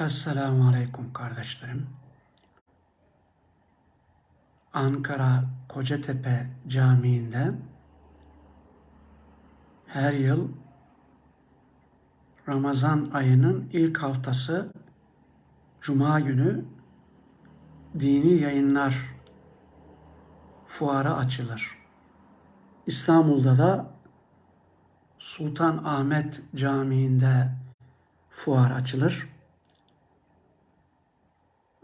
Esselamu Aleyküm kardeşlerim. Ankara Kocatepe Camii'nde her yıl Ramazan ayının ilk haftası Cuma günü dini yayınlar fuarı açılır. İstanbul'da da Sultan Ahmet Camii'nde fuar açılır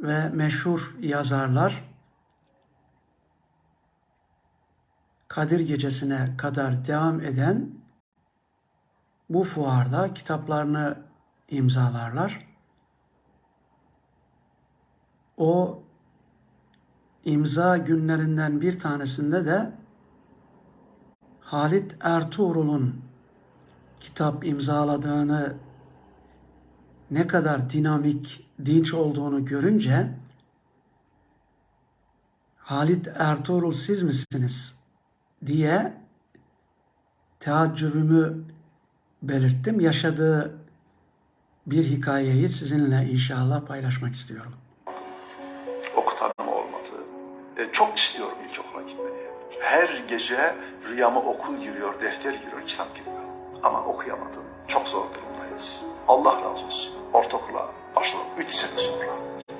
ve meşhur yazarlar Kadir Gecesi'ne kadar devam eden bu fuarda kitaplarını imzalarlar. O imza günlerinden bir tanesinde de Halit Ertuğrul'un kitap imzaladığını ne kadar dinamik, dinç olduğunu görünce Halit Ertuğrul siz misiniz diye teaccübümü belirttim. Yaşadığı bir hikayeyi sizinle inşallah paylaşmak istiyorum. okutanım olmadı. E, çok istiyorum ilkokula gitmeyi. Her gece rüyama okul giriyor, defter giriyor, kitap giriyor. Ama okuyamadım. Çok zor durumdayız. Allah razı olsun. Ortaokula başladım. Üç sene sonra.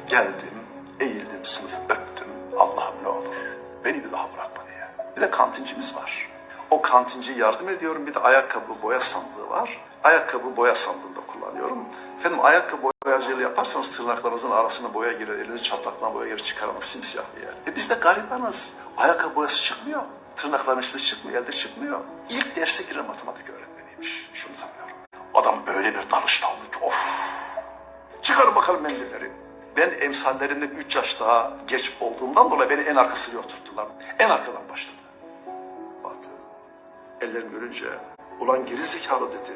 Geldim, eğildim, sınıf öptüm. Allah'ım ne olur beni bir daha bırakma diye. Bir de kantincimiz var. O kantinci yardım ediyorum. Bir de ayakkabı boya sandığı var. Ayakkabı boya sandığında kullanıyorum. Efendim ayakkabı boyacılığı yaparsanız tırnaklarınızın arasına boya girer, elinizi çatlaktan boya girer, çıkaramaz simsiyah bir yer. E biz de garibanız. Ayakkabı boyası çıkmıyor. Tırnakların içinde çıkmıyor, elde çıkmıyor. İlk derse giren matematik öğretmeniymiş. Şunu tanıyorum. Adam öyle bir ki of. Çıkarın bakalım mendilleri. Ben emsallerimden 3 yaş daha geç olduğumdan dolayı beni en arka sıraya oturttular. En arkadan başladı. Baktı. Ellerimi görünce ulan geri zekalı dedi.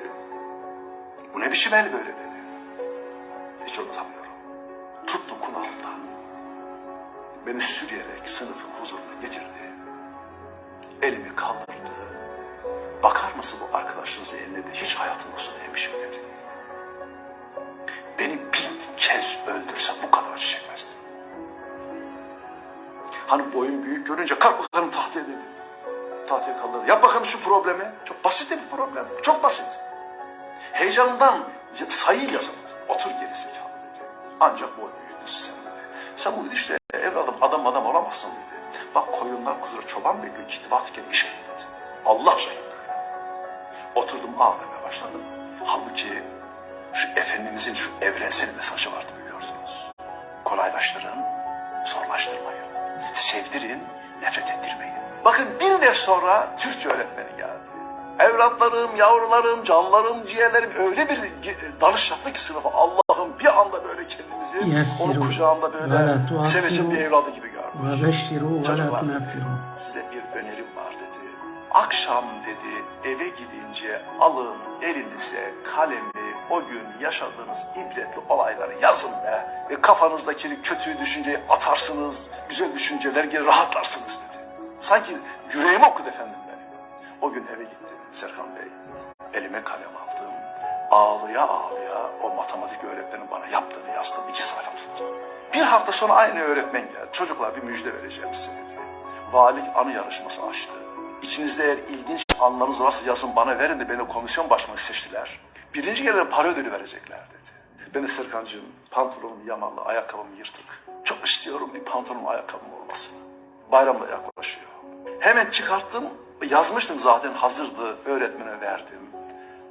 Bu ne biçim el böyle dedi. Hiç unutamıyorum. Tuttu kulağımdan. Beni sürüyerek sınıfın huzuruna getirdi. Elimi kaldırdı. Bakar mısın bu arkadaşınızın eline de hiç hayatımda sonu emiş mi dedi. Bir kez öldürse bu kadar acı çekmezdim. Hani boyun büyük görünce kalk bakalım tahtaya dedi. Tahtaya kaldır. Yap bakalım şu problemi. Çok basit bir problem. Çok basit. Heyecandan sayı yazıldı. Otur geri zekalı dedi. Ancak boy büyüdü sen dedi. Sen bu gidişle evladım adam adam olamazsın dedi. Bak koyunlar kuzur çoban bekliyor kitbatken iş mi dedi. Allah şahit. Oturdum ağlamaya başladım. Halbuki şu Efendimizin şu evrensel mesajı vardı biliyorsunuz. Kolaylaştırın, zorlaştırmayın. Sevdirin, nefret ettirmeyin. Bakın bir ders sonra Türkçe öğretmeni geldi. Evlatlarım, yavrularım, canlarım, ciğerlerim öyle bir dalış yaptı ki sınıfa Allah'ım bir anda böyle kendimizi Yessiru onun kucağında böyle sevecek bir evladı gibi gördük. Çocuklar, size bir önerim var dedi. Akşam dedi eve gidince alın elinize kalemi o gün yaşadığınız ibretli olayları yazın be. Ve kafanızdaki kötü düşünceyi atarsınız, güzel düşünceler gelir rahatlarsınız dedi. Sanki yüreğime okudu efendim benim. O gün eve gittim Serkan Bey. Elime kalem aldım. Ağlıya ağlıya o matematik öğretmenin bana yaptığını yazdım. iki sayfa tuttum. Bir hafta sonra aynı öğretmen geldi. Çocuklar bir müjde vereceğim size dedi. Valilik anı yarışması açtı. İçinizde eğer ilginç anlarınız varsa yazın bana verin de beni komisyon başkanı seçtiler. Birinci gelene para ödülü verecekler dedi. Ben de Serkan'cığım pantolonum yamalı, ayakkabım yırtık. Çok istiyorum bir pantolonum ayakkabım olmasını. Bayram da yaklaşıyor. Hemen çıkarttım, yazmıştım zaten hazırdı, öğretmene verdim.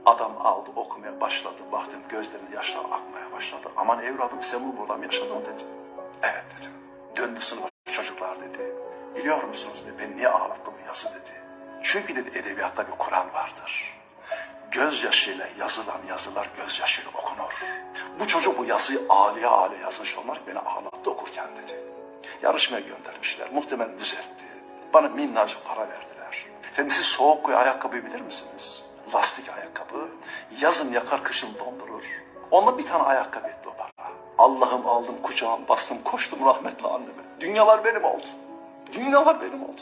Adam aldı okumaya başladı, baktım gözlerinde yaşlar akmaya başladı. Aman evladım sen bunu burada yaşadın dedi. Evet dedim. Döndü sınıfa çocuklar dedi. Biliyor musunuz dedi, ben niye ağlattım yazı dedi. Çünkü dedi edebiyatta bir Kur'an vardır. Gözyaşıyla yazılan yazılar gözyaşıyla okunur. Bu çocuk bu yazıyı ağlaya ağlaya yazmış olmak beni ağlattı okurken dedi. Yarışmaya göndermişler. Muhtemelen düzeltti. Bana minnacık para verdiler. Efendim siz soğuk koyu ayakkabıyı bilir misiniz? Lastik ayakkabı. Yazın yakar kışın dondurur. Onunla bir tane ayakkabı etti o para. Allah'ım aldım kucağım bastım koştum rahmetli anneme. Dünyalar benim oldu. Dünyalar benim oldu.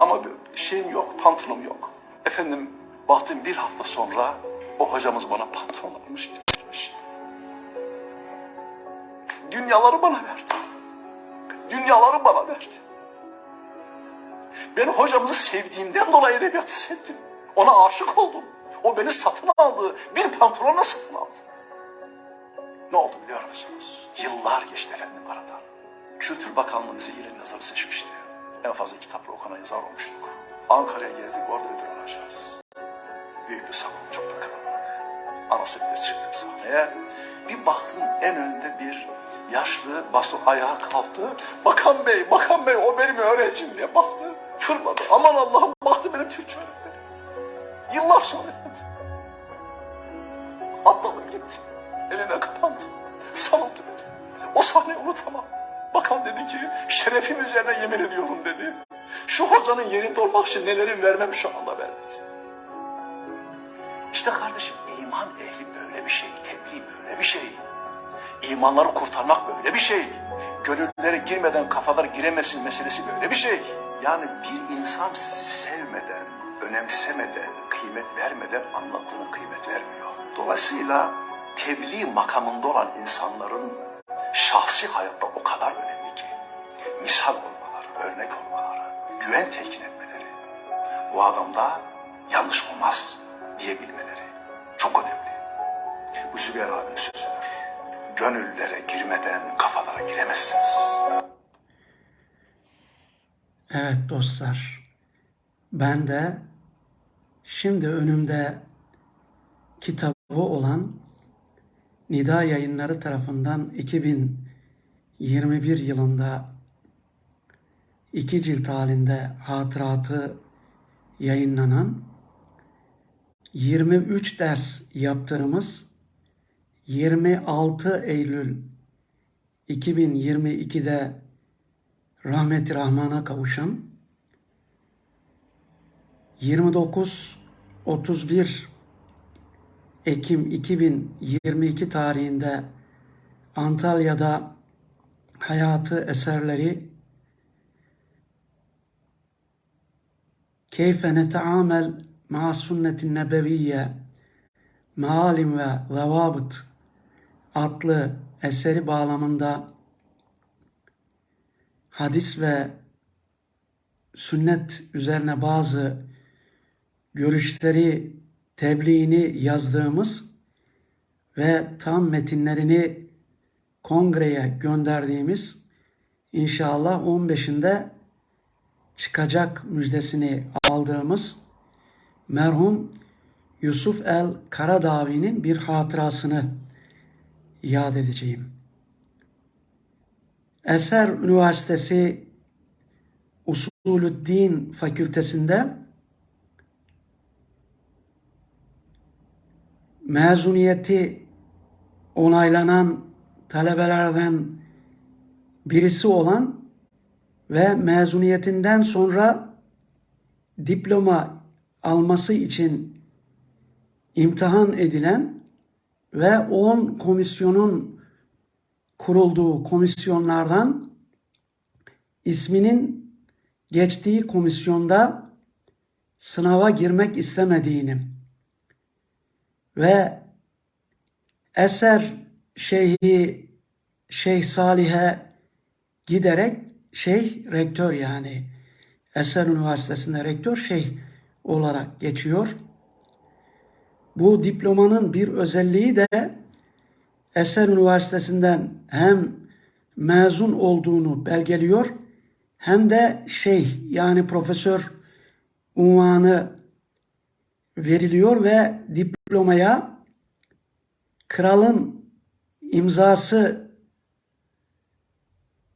Ama bir şeyim yok, pantolonum yok. Efendim baktım bir hafta sonra o hocamız bana pantolon almış getirmiş. dünyaları bana verdi. Dünyaları bana verdi. Ben hocamızı sevdiğimden dolayı edebiyatı sevdim. Ona aşık oldum. O beni satın aldı. Bir pantolonla satın aldı. Ne oldu biliyor musunuz? Yıllar geçti efendim aradan. Kültür Bakanlığı bizi yılın yazarı seçmişti. En fazla kitapla okunan yazar olmuştuk. Ankara'ya geldik orada ödül alacağız. Büyük bir salon çok da kalabalık. Anası bilir çıktık sahneye. Bir baktım en önde bir yaşlı basu ayağa kalktı. Bakan bey, bakan bey o benim öğrencim diye baktı. Fırladı. Aman Allah'ım baktı benim Türkçe öğretmenim. Yıllar sonra geldi. Atladım gitti. Eline kapandı. Salındı beni. O sahneyi unutamam. Bakan dedi ki şerefim üzerine yemin ediyorum dedi. Şu hocanın yerinde olmak için nelerin vermem şu anda ben dedi. İşte kardeşim iman ehli böyle bir şey. Tebliğ böyle bir şey. İmanları kurtarmak böyle bir şey. Gönüllere girmeden kafalar giremesin meselesi böyle bir şey. Yani bir insan sevmeden, önemsemeden, kıymet vermeden anlattığının kıymet vermiyor. Dolayısıyla tebliğ makamında olan insanların şahsi hayatta o kadar önemli ki. Misal olmaları, örnek olmaları, güven telkin etmeleri. Bu adamda yanlış olmaz diyebilmeleri çok önemli. Bu Zübeyir abinin sözüdür. Gönüllere girmeden kafalara giremezsiniz. Evet dostlar, ben de şimdi önümde kitabı olan Nida Yayınları tarafından 2021 yılında iki cilt halinde hatıratı yayınlanan 23 ders yaptığımız 26 Eylül 2022'de rahmeti rahmana kavuşan 29 31 Ekim 2022 tarihinde Antalya'da hayatı eserleri Keyfe neteamel ma sünnetin nebeviyye Maalim ve Zavabıt adlı eseri bağlamında hadis ve sünnet üzerine bazı görüşleri tebliğini yazdığımız ve tam metinlerini kongreye gönderdiğimiz inşallah 15'inde çıkacak müjdesini aldığımız merhum Yusuf el Karadavi'nin bir hatırasını yad edeceğim. Eser Üniversitesi Usulüddin Fakültesinde mezuniyeti onaylanan talebelerden birisi olan ve mezuniyetinden sonra diploma alması için imtihan edilen ve 10 komisyonun kurulduğu komisyonlardan isminin geçtiği komisyonda sınava girmek istemediğini ve eser şeyhi Şeyh Salih'e giderek şeyh rektör yani Eser Üniversitesi'nde rektör şeyh olarak geçiyor. Bu diplomanın bir özelliği de Eser Üniversitesi'nden hem mezun olduğunu belgeliyor hem de şeyh yani profesör unvanı veriliyor ve diplomaya kralın imzası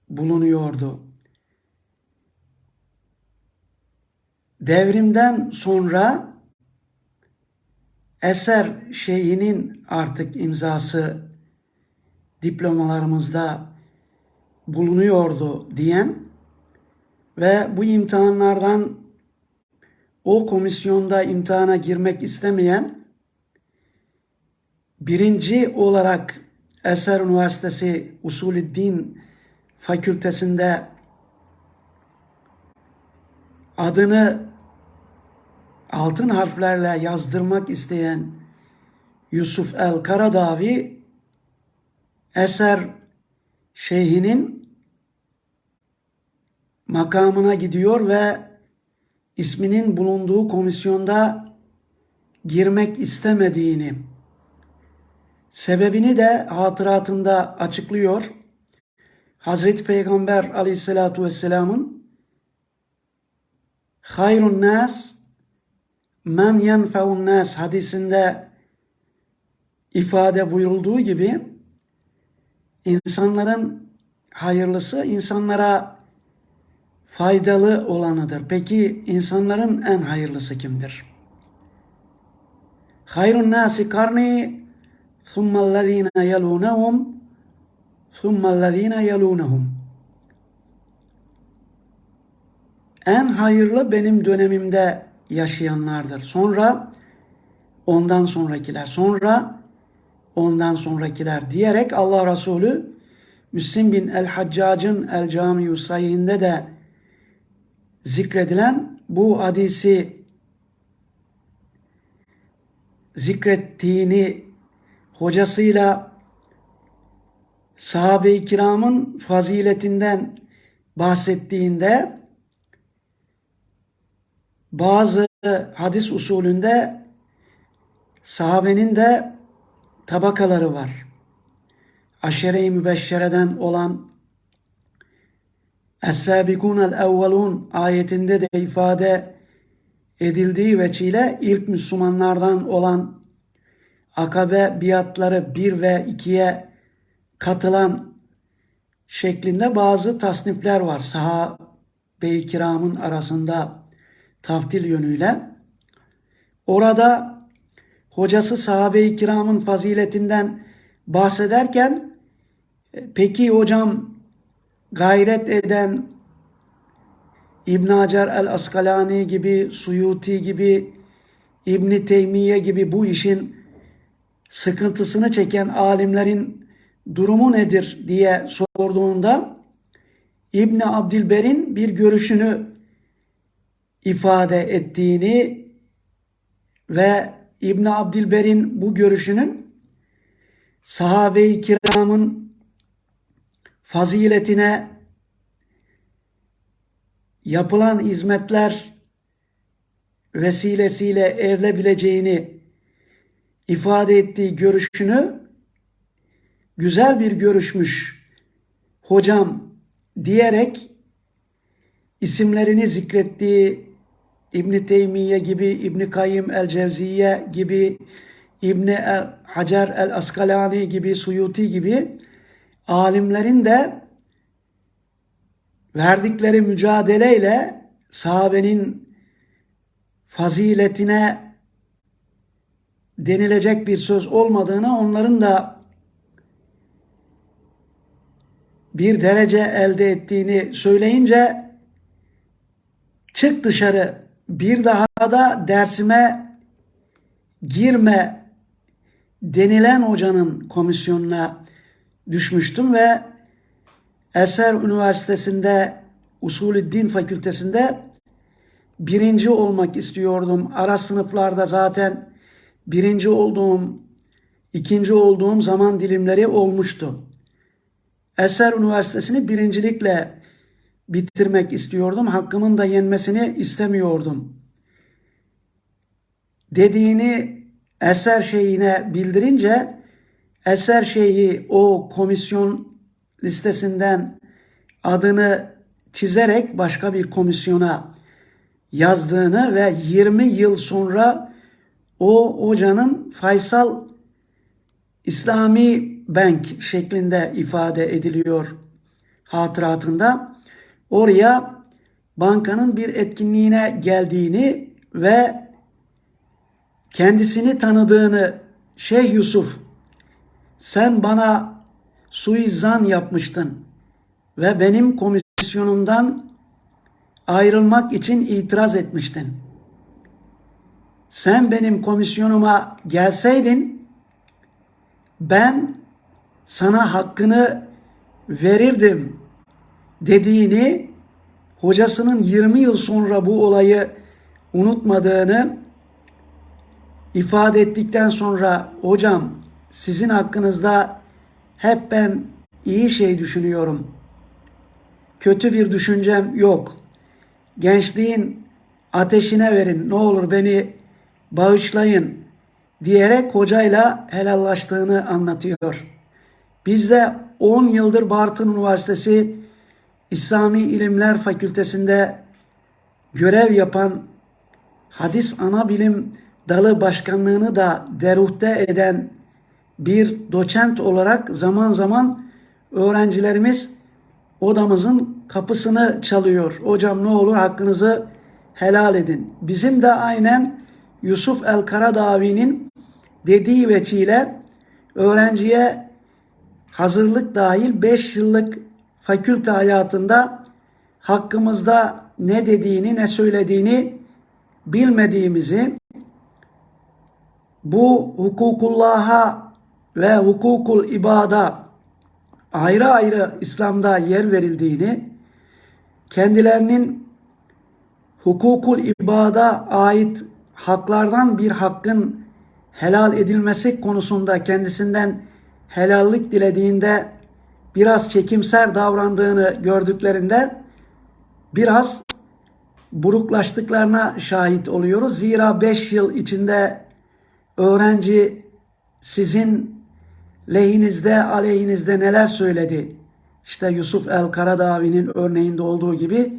bulunuyordu. Devrimden sonra eser şeyhinin artık imzası diplomalarımızda bulunuyordu diyen ve bu imtihanlardan o komisyonda imtihana girmek istemeyen birinci olarak Eser Üniversitesi Usulüddin Fakültesinde adını altın harflerle yazdırmak isteyen Yusuf El Karadavi eser şeyhinin makamına gidiyor ve isminin bulunduğu komisyonda girmek istemediğini sebebini de hatıratında açıklıyor. Hazreti Peygamber aleyhissalatu vesselamın hayrun nas men yenfeun nas hadisinde ifade buyurulduğu gibi insanların hayırlısı insanlara faydalı olanıdır. Peki insanların en hayırlısı kimdir? Hayrun nasi karni thummallezine yelunehum thummallezine yelunehum En hayırlı benim dönemimde yaşayanlardır. Sonra ondan sonrakiler. Sonra ondan sonrakiler diyerek Allah Resulü Müslim bin el-Haccac'ın El-Camiu Sayhinde de zikredilen bu hadisi zikrettiğini hocasıyla sahabe-i kiramın faziletinden bahsettiğinde bazı hadis usulünde sahabenin de tabakaları var. Aşere-i mübeşşereden olan Es-Sâbikûnel evvelûn ayetinde de ifade edildiği veçile ilk Müslümanlardan olan akabe biatları 1 ve 2'ye katılan şeklinde bazı tasnifler var. Sahabe-i kiramın arasında taftil yönüyle. Orada hocası sahabe-i kiramın faziletinden bahsederken peki hocam gayret eden İbn Hacer el-Askalani gibi, Suyuti gibi, İbn Teymiye gibi bu işin sıkıntısını çeken alimlerin durumu nedir diye sorduğunda İbn Abdilber'in bir görüşünü ifade ettiğini ve İbn Abdilber'in bu görüşünün sahabe-i kiramın faziletine yapılan hizmetler vesilesiyle erilebileceğini ifade ettiği görüşünü güzel bir görüşmüş hocam diyerek isimlerini zikrettiği İbn Teymiye gibi, İbn Kayyim el-Cevziye gibi, İbn el Hacer el-Askalani gibi, Suyuti gibi alimlerin de verdikleri mücadeleyle sahabenin faziletine denilecek bir söz olmadığını onların da bir derece elde ettiğini söyleyince çık dışarı bir daha da dersime girme denilen hocanın komisyonuna düşmüştüm ve Eser Üniversitesi'nde Usulüddin Fakültesinde birinci olmak istiyordum. Ara sınıflarda zaten birinci olduğum, ikinci olduğum zaman dilimleri olmuştu. Eser Üniversitesi'ni birincilikle bitirmek istiyordum. Hakkımın da yenmesini istemiyordum. Dediğini Eser şeyine bildirince Eser şeyi o komisyon listesinden adını çizerek başka bir komisyona yazdığını ve 20 yıl sonra o hocanın Faysal İslami Bank şeklinde ifade ediliyor hatıratında. Oraya bankanın bir etkinliğine geldiğini ve kendisini tanıdığını Şeyh Yusuf sen bana suizan yapmıştın ve benim komisyonumdan ayrılmak için itiraz etmiştin. Sen benim komisyonuma gelseydin ben sana hakkını verirdim dediğini hocasının 20 yıl sonra bu olayı unutmadığını ifade ettikten sonra hocam sizin hakkınızda hep ben iyi şey düşünüyorum. Kötü bir düşüncem yok. Gençliğin ateşine verin ne olur beni bağışlayın diyerek hocayla helallaştığını anlatıyor. Biz de 10 yıldır Bartın Üniversitesi İslami İlimler Fakültesinde görev yapan hadis ana bilim dalı başkanlığını da deruhte eden bir doçent olarak zaman zaman öğrencilerimiz odamızın kapısını çalıyor. Hocam ne olur hakkınızı helal edin. Bizim de aynen Yusuf El Karadavi'nin dediği veçile öğrenciye hazırlık dahil 5 yıllık fakülte hayatında hakkımızda ne dediğini ne söylediğini bilmediğimizi bu hukukullah'a ve hukukul ibada ayrı ayrı İslam'da yer verildiğini kendilerinin hukukul ibada ait haklardan bir hakkın helal edilmesi konusunda kendisinden helallik dilediğinde biraz çekimser davrandığını gördüklerinde biraz buruklaştıklarına şahit oluyoruz. Zira 5 yıl içinde öğrenci sizin lehinizde, aleyhinizde neler söyledi? İşte Yusuf El Karadavi'nin örneğinde olduğu gibi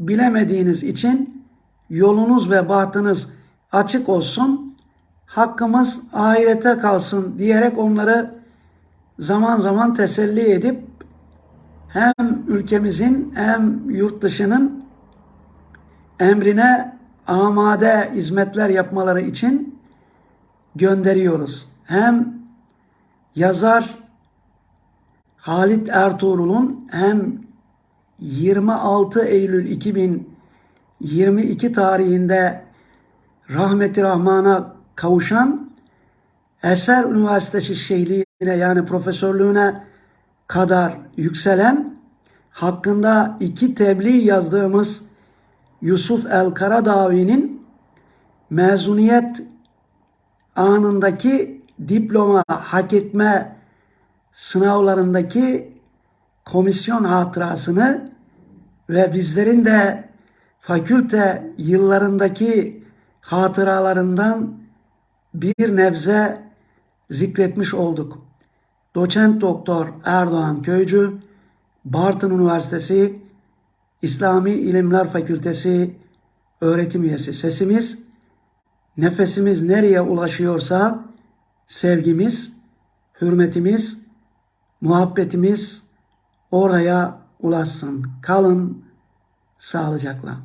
bilemediğiniz için yolunuz ve bahtınız açık olsun, hakkımız ahirete kalsın diyerek onları zaman zaman teselli edip hem ülkemizin hem yurt dışının emrine amade hizmetler yapmaları için gönderiyoruz. Hem yazar Halit Ertuğrul'un hem 26 Eylül 2022 tarihinde rahmeti rahmana kavuşan Eser Üniversitesi şeyhliğine yani profesörlüğüne kadar yükselen hakkında iki tebliğ yazdığımız Yusuf El Karadavi'nin mezuniyet anındaki diploma hak etme sınavlarındaki komisyon hatırasını ve bizlerin de fakülte yıllarındaki hatıralarından bir nebze zikretmiş olduk. Doçent Doktor Erdoğan Köycü, Bartın Üniversitesi İslami İlimler Fakültesi öğretim üyesi. Sesimiz, nefesimiz nereye ulaşıyorsa sevgimiz, hürmetimiz, muhabbetimiz oraya ulaşsın. Kalın sağlıcakla.